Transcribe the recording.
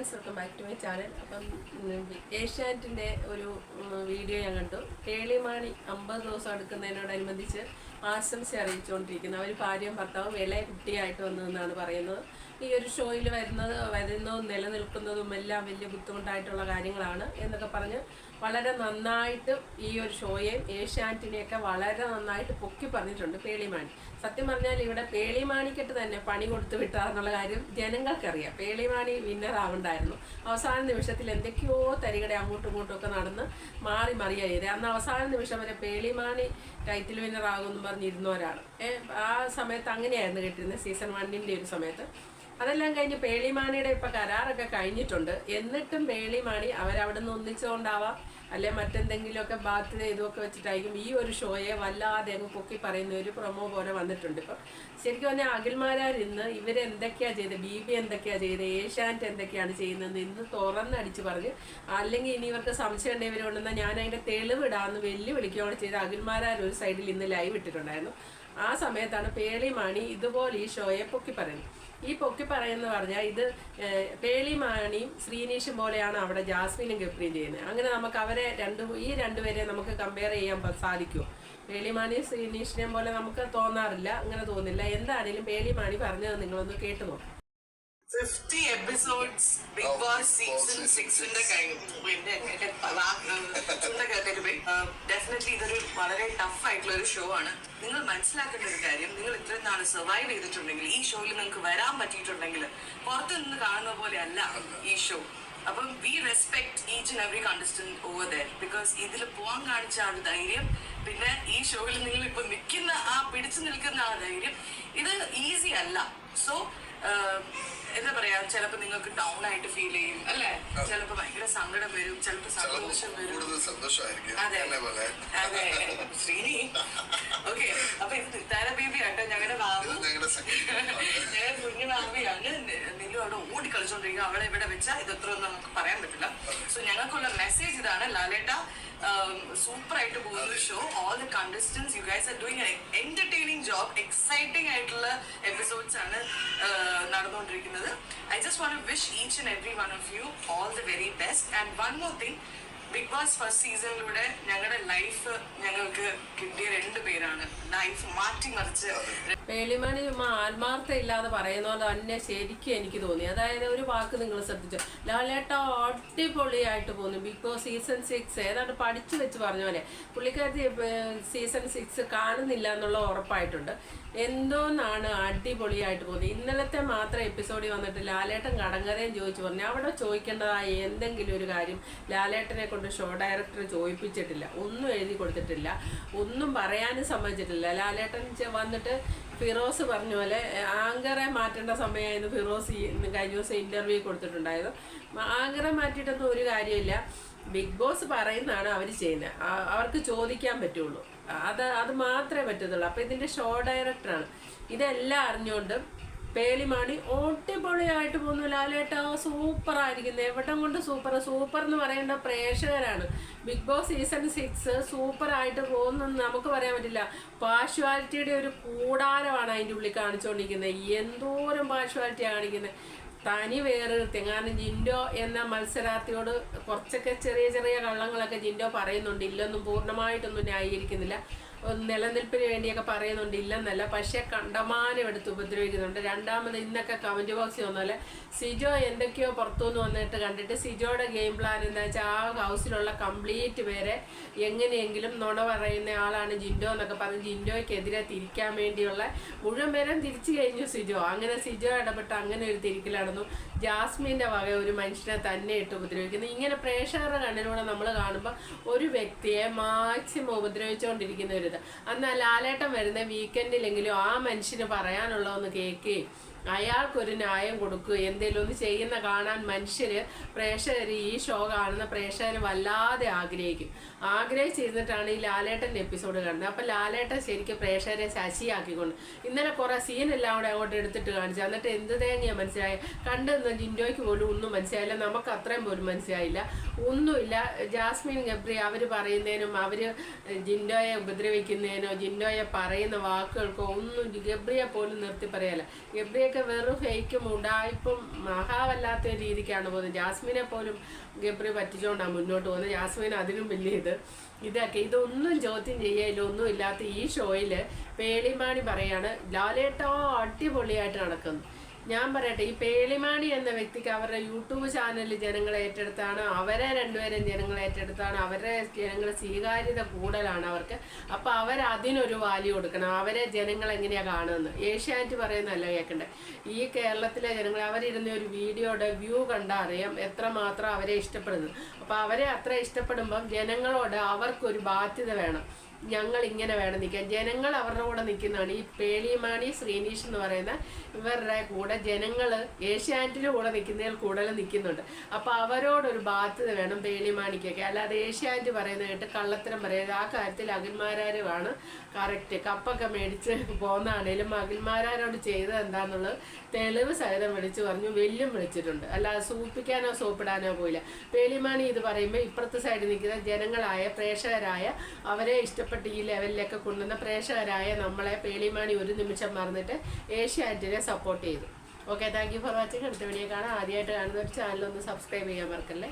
Friends welcome back to my channel അപ്പം ഏഷ്യാനെറ്റിന്റെ ഒരു വീഡിയോ ഞാൻ കണ്ടു. കേളിമാണി അമ്പത് ദിവസം എടുക്കുന്നതിനോടനുബന്ധിച്ച് ആശംസ അറിയിച്ചുകൊണ്ടിരിക്കുന്നു. അവർ ഭാര്യയും ഭർത്താവും വില കുട്ടിയായിട്ട് വന്നതെന്നാണ് പറയുന്നത്. ഈ ഒരു ഷോയിൽ വരുന്നത് വരുന്നതും നിലനിൽക്കുന്നതും എല്ലാം വലിയ ബുദ്ധിമുട്ടായിട്ടുള്ള കാര്യങ്ങളാണ് എന്നൊക്കെ പറഞ്ഞ് വളരെ നന്നായിട്ട് ഈ ഒരു ഷോയെയും ഏഷ്യാനെറ്റിനെയൊക്കെ വളരെ നന്നായിട്ട് പൊക്കി പറഞ്ഞിട്ടുണ്ട് പേളിമാണി. സത്യം പറഞ്ഞാൽ ഇവിടെ പേളിമാണിക്കിട്ട് തന്നെ പണി കൊടുത്തു വിട്ടാന്നുള്ള കാര്യം ജനങ്ങൾക്കറിയാം. പേളിമാണി വിന്നർ ആവണ്ടായിരുന്നു. അവസാന നിമിഷത്തിൽ എന്തൊക്കെയോ തരികടെ അങ്ങോട്ടും ഇങ്ങോട്ടും ഒക്കെ നടന്ന് മാറി മറിയായത് അന്ന് അവസാന നിമിഷം വരെ പേളിമാണി ടൈറ്റിൽ വിന്നർ ആകുമെന്ന് പറഞ്ഞിരുന്നവരാണ്. ആ സമയത്ത് അങ്ങനെയായിരുന്നു കേട്ടിരുന്നത്. സീസൺ വണ്ണിന്റെ ഒരു സമയത്ത്. അതെല്ലാം കഴിഞ്ഞ് പേളിമാണിയുടെ ഇപ്പൊ കരാറൊക്കെ കഴിഞ്ഞിട്ടുണ്ട്. എന്നിട്ടും പേളിമാണി അവരവിടെ നിന്ന് ഒന്നിച്ചുകൊണ്ടാവാം അല്ലെ മറ്റെന്തെങ്കിലുമൊക്കെ ബാധ്യത ഇതുമൊക്കെ വെച്ചിട്ടായിരിക്കും ഈ ഒരു ഷോയെ വല്ലാതെ അങ്ങ് പൊക്കി പറയുന്ന ഒരു പ്രൊമോ പോലെ വന്നിട്ടുണ്ട് ഇപ്പം. ശരിക്കും പറഞ്ഞാൽ അഖിൽമാരാർ ഇന്ന് ഇവരെന്തൊക്കെയാണ് ചെയ്തത് ബി ബി എന്തൊക്കെയാണ് ചെയ്തത് ഏഷ്യാനെറ്റ് എന്തൊക്കെയാണ് ചെയ്യുന്നത് ഇന്ന് തുറന്നടിച്ച് പറഞ്ഞ് അല്ലെങ്കിൽ ഇനി ഇവർക്ക് സംശയം ഉണ്ടെങ്കിൽ ഞാൻ അതിന്റെ തെളിവിടാന്ന് വെല്ലുവിളിക്കുകയാണ് ചെയ്ത് അഖിൽമാരാർ ഒരു സൈഡിൽ ഇന്ന് ലൈവ് ഇട്ടിട്ടുണ്ടായിരുന്നു. ആ സമയത്താണ് പേളിമാണി ഇതുപോലെ ഈ ഷോയെ പൊക്കി പറയുന്നത്. ഈ പൊക്കി പറയുന്ന പറഞ്ഞാൽ ഇത് പേളിമാണിയും ശ്രീനീഷും പോലെയാണ് അവിടെ ജാസ്മിനും ഗപ്രിയും ചെയ്യുന്നത്. അങ്ങനെ നമുക്ക് അവരെ രണ്ട് ഈ രണ്ടുപേരെ നമുക്ക് കമ്പയർ ചെയ്യാൻ സാധിക്കും സാധിക്കുമോ പേളിമാണിയും ശ്രീനീഷിനെയും പോലെ നമുക്ക് തോന്നാറില്ല അങ്ങനെ തോന്നില്ല. എന്താണേലും പേളിമാണി പറഞ്ഞത് നിങ്ങളൊന്ന് കേട്ടു നോക്കാം. Fifty episodes big boss season സിക്സിന്റെ കഴിഞ്ഞു. എന്റെ ഡെഫിനറ്റ്ലി ഇതൊരു വളരെ ടഫ് ആയിട്ടുള്ള ഒരു ഷോ ആണ്. നിങ്ങൾ മനസ്സിലാക്കേണ്ട ഒരു കാര്യം നിങ്ങൾ ഇത്രയും നാൾ സർവൈവ് ചെയ്തിട്ടുണ്ടെങ്കിൽ ഈ ഷോയിൽ നിങ്ങൾക്ക് വരാൻ പറ്റിയിട്ടുണ്ടെങ്കിൽ പുറത്തു നിന്ന് കാണുന്ന പോലെ അല്ല ഈ ഷോ അപ്പം we respect each and every contestant over there because ഇതിൽ പോകാൻ കാണിച്ച ആ ഒരു ധൈര്യം പിന്നെ ഈ ഷോയിൽ നിങ്ങൾ ഇപ്പൊ നിൽക്കുന്ന ആ പിടിച്ചു നിൽക്കുന്ന ആ ധൈര്യം ഇത് ഈസി അല്ല. സോ ചിലപ്പോ നിങ്ങൾക്ക് ഡൗൺ ആയിട്ട് ഫീൽ ചെയ്യും അല്ലെ? ചിലപ്പോ ഭയങ്കര സങ്കടം വരും ചിലപ്പോ സന്തോഷം വരും. അതെ. അതെ. ശ്രീനി. ഓക്കെ. അപ്പൊ ഇത് താര ബേബി ആട്ടോ ഞങ്ങളുടെ ബാബു. ഞങ്ങളുടെ കുഞ്ഞു ബാബിയാണ് നിലു അവിടെ ഓടി കളിച്ചോണ്ടിരിക്കുക അവളെ ഇവിടെ വെച്ചാൽ ഇത് എത്ര നമുക്ക് പറയാൻ പറ്റില്ല. സോ ഞങ്ങൾക്കുള്ള മെസ്സേജ് ഇതാണ് ലാലേട്ട സൂപ്പർ ആയിട്ട് പോകുന്ന show all the contestants you guys are doing entertaining job exciting ആയിട്ടുള്ള എപ്പിസോഡ്സ് ആണ് uh, നടന്നുകൊണ്ടിരിക്കുന്നത്. I just want wish each and every one of you all the very best and one more thing boss first സീസണിലൂടെ ഞങ്ങളുടെ life ഞങ്ങൾക്ക് കിട്ടിയ രണ്ടു പേരാണ്. Life മാറ്റിമറിച്ച് മറിച്ച് ചുമ്മാ ആത്മാർത്ഥ ഇല്ലാതെ പറയുന്ന പോലെ തന്നെ ശരിക്കും എനിക്ക് തോന്നി. അതായത് ഒരു വാക്ക് നിങ്ങൾ ശ്രദ്ധിച്ചു? ലാലേട്ട അടിപൊളിയായിട്ട് പോന്നു. ബിഗ് ബോസ് സീസൺ സിക്സ് ഏതാണ്ട് പഠിച്ചു വെച്ച് പറഞ്ഞ പോലെ. പുള്ളിക്കാരത്തി സീസൺ സിക്സ് കാണുന്നില്ല എന്നുള്ള ഉറപ്പായിട്ടുണ്ട്. എന്തോന്നാണ് അടിപൊളിയായിട്ട് പോകുന്നത് ഇന്നലത്തെ മാത്രം എപ്പിസോഡിൽ വന്നിട്ട് ലാലേട്ടൻ കടങ്കരയും ചോദിച്ചു പറഞ്ഞു അവിടെ ചോദിക്കേണ്ടതായ എന്തെങ്കിലും ഒരു കാര്യം ലാലേട്ടനെ കൊണ്ട് ഷോ ഡയറക്ടർ ചോദിപ്പിച്ചിട്ടില്ല ഒന്നും എഴുതി കൊടുത്തിട്ടില്ല ഒന്നും പറയാനും സമ്മതിച്ചിട്ടില്ല. ലാലേട്ടൻ വന്നിട്ട് ഫിറോസ് പറഞ്ഞ പോലെ ആങ്കറെ മാറ്റേണ്ട സമയമായിരുന്നു ഫിറോസ് കഴിഞ്ഞ ദിവസം ഇന്റർവ്യൂ കൊടുത്തിട്ടുണ്ടായത്. ആങ്കറെ മാറ്റിയിട്ടൊന്നും ഒരു കാര്യമില്ല ബിഗ് ബോസ് പറയുന്നതാണ് അവർ ചെയ്യുന്നത്. അവർക്ക് ചോദിക്കാൻ പറ്റുള്ളൂ. അത് അത് മാത്രമേ പറ്റത്തുള്ളൂ. അപ്പോൾ ഇതിന്റെ ഷോ ഡയറക്ടറാണ് ഇതെല്ലാം അറിഞ്ഞുകൊണ്ട് പേളിമാണി അടിപൊളിയായിട്ട് പോകുന്നു. ലാലേട്ട സൂപ്പർ ആയിരിക്കുന്നു എവിടം കൊണ്ട് സൂപ്പർ? സൂപ്പർ എന്ന് പറയേണ്ട പ്രേക്ഷകരാണ്. Big boss season six super ആയിട്ട് പോകുന്നെന്ന് നമുക്ക് പറയാൻ പറ്റില്ല. പാഷ്വാലിറ്റിയുടെ ഒരു കൂടാരമാണ് അതിന്റെ ഉള്ളിൽ കാണിച്ചുകൊണ്ടിരിക്കുന്നത്. എന്തോരം പാഷ്വാലിറ്റി കാണിക്കുന്നത്. തനി വേറെ കൃത്യം. കാരണം ജിൻഡോ എന്ന മത്സരാർത്ഥിയോട് കുറച്ചൊക്കെ ചെറിയ ചെറിയ കള്ളങ്ങളൊക്കെ ജിൻഡോ പറയുന്നുണ്ട്. ഇല്ലൊന്നും പൂർണമായിട്ടൊന്നും ന്യായീകരിക്കുന്നില്ല. നിലനിൽപ്പിന് വേണ്ടിയൊക്കെ പറയുന്നുണ്ട് ഇല്ലെന്നല്ല. പക്ഷേ കണ്ടമാനം എടുത്ത് ഉപദ്രവിക്കുന്നുണ്ട്. രണ്ടാമത് ഇന്നൊക്കെ കമന്റ് ബോക്സിൽ വന്നാൽ സിജോ എന്തൊക്കെയോ പുറത്തുനിന്ന് വന്നിട്ട് കണ്ടിട്ട് സിജോയുടെ ഗെയിം പ്ലാൻ എന്താ വെച്ചാൽ ആ ഹൗസിലുള്ള കംപ്ലീറ്റ് പേരെ എങ്ങനെയെങ്കിലും നുണ പറയുന്ന ആളാണ് ജിൻഡോ എന്നൊക്കെ പറഞ്ഞ് ജിൻഡോയ്ക്കെതിരെ തിരിക്കാൻ വേണ്ടിയുള്ള മുഴുവൻ പേരും തിരിച്ചു കഴിഞ്ഞു സിജോ. അങ്ങനെ സിജോ ഇടപെട്ട് അങ്ങനെ ഒരു തിരിക്കൽ ജാസ്മിന്റെ വക ഒരു മനുഷ്യനെ തന്നെ ഇട്ട് ഉപദ്രവിക്കുന്നു. ഇങ്ങനെ പ്രേക്ഷകരുടെ കണ്ണിലൂടെ നമ്മൾ കാണുമ്പോൾ ഒരു വ്യക്തിയെ മാക്സിമം ഉപദ്രവിച്ചുകൊണ്ടിരിക്കുന്ന ഒരു എന്നാൽ ലാലേട്ടൻ വരുന്ന വീക്കെൻഡിലെങ്കിലും ആ മനുഷ്യന് പറയാനുള്ളതെന്ന് കേൾക്കുകയും അയാൾക്കൊരു ന്യായം കൊടുക്കുക എന്തെങ്കിലും ഒന്ന് ചെയ്യുന്ന കാണാൻ മനുഷ്യര് പ്രേക്ഷകർ ഈ ഷോ കാണുന്ന പ്രേക്ഷകർ വല്ലാതെ ആഗ്രഹിക്കും. ആഗ്രഹിച്ചിരുന്നിട്ടാണ് ഈ ലാലേട്ടന്റെ എപ്പിസോഡ് കാണുന്നത്. അപ്പം ലാലേട്ടൻ ശരിക്കും പ്രേക്ഷകരെ ശശിയാക്കിക്കൊണ്ട് ഇന്നലെ കുറേ സീനെല്ലാം കൂടെ അങ്ങോട്ട് എടുത്തിട്ട് കാണിച്ചു. എന്നിട്ട് എന്ത് തേങ്ങയാ മനസ്സിലായ? കണ്ടു നിന്ന ജിൻഡോയ്ക്ക് പോലും ഒന്നും മനസ്സിലായില്ല. നമുക്ക് അത്രയും പോലും മനസ്സിലായില്ല. ഒന്നുമില്ല. ജാസ്മിൻ ഗബ്രി അവർ പറയുന്നതിനും അവർ ജിൻഡോയെ ഉപദ്രവിക്കുന്നതിനോ ജിൻഡോയെ പറയുന്ന വാക്കുകൾക്കോ ഒന്നും ഗബ്രിയെ പോലും നിർത്തി പറയാല്ല. ഗബ്രിയെ ജാസ്മിനെയൊക്കെ വെറും ഫേക്കും ഉണ്ടായിപ്പം മഹാവല്ലാത്ത രീതിക്കാണ് പോകുന്നത്. ജാസ്മിനെ പോലും ഗബ്രി പറ്റിച്ചുകൊണ്ടാണ് മുന്നോട്ട് പോകുന്നത്. ജാസ്മിൻ അതിനും വലിയ ഇത്. ഇതൊക്കെ ഇതൊന്നും ചോദ്യം ചെയ്യയില്ല ഒന്നും ഇല്ലാത്ത ഈ ഷോയിൽ പേളിമാണി പറയാണ് ലാലേട്ടോ അടിപൊളിയായിട്ട് നടക്കുന്നു. ഞാൻ പറയട്ടെ ഈ പേളിമാണി എന്ന വ്യക്തിക്ക് അവരുടെ യൂട്യൂബ് ചാനലിൽ ജനങ്ങൾ ഏറ്റെടുത്താണ് അവരെ രണ്ടുപേരും ജനങ്ങൾ ഏറ്റെടുത്താണ് അവരെ ജനങ്ങളെ സ്വീകാര്യത കൂടുതലാണ് അവർക്ക്. അപ്പോൾ അവർ അതിനൊരു വാല്യൂ കൊടുക്കണം. അവരെ ജനങ്ങൾ എങ്ങനെയാണ് കാണുന്നത്? ഏഷ്യാനെറ്റ് പറയുന്നതല്ല കേൾക്കണ്ടേ ഈ കേരളത്തിലെ ജനങ്ങൾ അവരിരുന്ന ഒരു വീഡിയോയുടെ വ്യൂ കണ്ടാൽ അറിയാം എത്രമാത്രം അവരെ ഇഷ്ടപ്പെടുന്നു അപ്പോൾ അവരെ അത്ര ഇഷ്ടപ്പെടുമ്പം ജനങ്ങളോട് അവർക്കൊരു ബാധ്യത വേണം. ഞങ്ങൾ ഇങ്ങനെ വേണം നിൽക്കാൻ. ജനങ്ങൾ അവരുടെ കൂടെ നിൽക്കുന്നതാണ്. ഈ പേളിമാണി ശ്രീനീഷ് എന്ന് പറയുന്ന ഇവരുടെ കൂടെ ജനങ്ങൾ ഏഷ്യാനെറ്റിന്റെ കൂടെ നിൽക്കുന്നതിൽ കൂടുതൽ നിൽക്കുന്നുണ്ട്. അപ്പോൾ അവരോടൊരു ബാധ്യത വേണം പേളിമാണിക്കൊക്കെ. അല്ലാതെ ഏഷ്യാനെറ്റ് പറയുന്ന കേട്ട് കള്ളത്തരം പറയുന്നത് ആ കാര്യത്തിൽ അഖിൽമാരാരുമാണ്. കറക്റ്റ് കപ്പൊക്കെ മേടിച്ച് പോകുന്നതാണേലും അഖിൽമാരാരോട് ചെയ്തത് എന്താണെന്നുള്ളത് തെളിവ് സഹിതം വിളിച്ച് പറഞ്ഞു വെല്ലും വിളിച്ചിട്ടുണ്ട്. അല്ലാതെ സൂപ്പിക്കാനോ സോപ്പിടാനോ പോയില്ല. പേളിമാണി ഇത് പറയുമ്പോൾ ഇപ്പുറത്തെ സൈഡിൽ നിൽക്കുന്ന ജനങ്ങളായ പ്രേക്ഷകരായ അവരെ ഇഷ്ടപ്പെട്ട് ഈ ലെവലിലൊക്കെ കൊണ്ടുവന്ന പ്രേക്ഷകരായ നമ്മളെ പേളിമാണി ഒരു നിമിഷം മറന്നിട്ട് ഏഷ്യാനെറ്റിനെ സപ്പോർട്ട് ചെയ്തു. Okay thank you for watching അടുത്ത വീഡിയോ കാണാം. ആദ്യമായിട്ട് കാണുന്ന ഒരു ചാനൽ ഒന്ന് സബ്സ്ക്രൈബ് ചെയ്യാൻ മറക്കല്ലേ?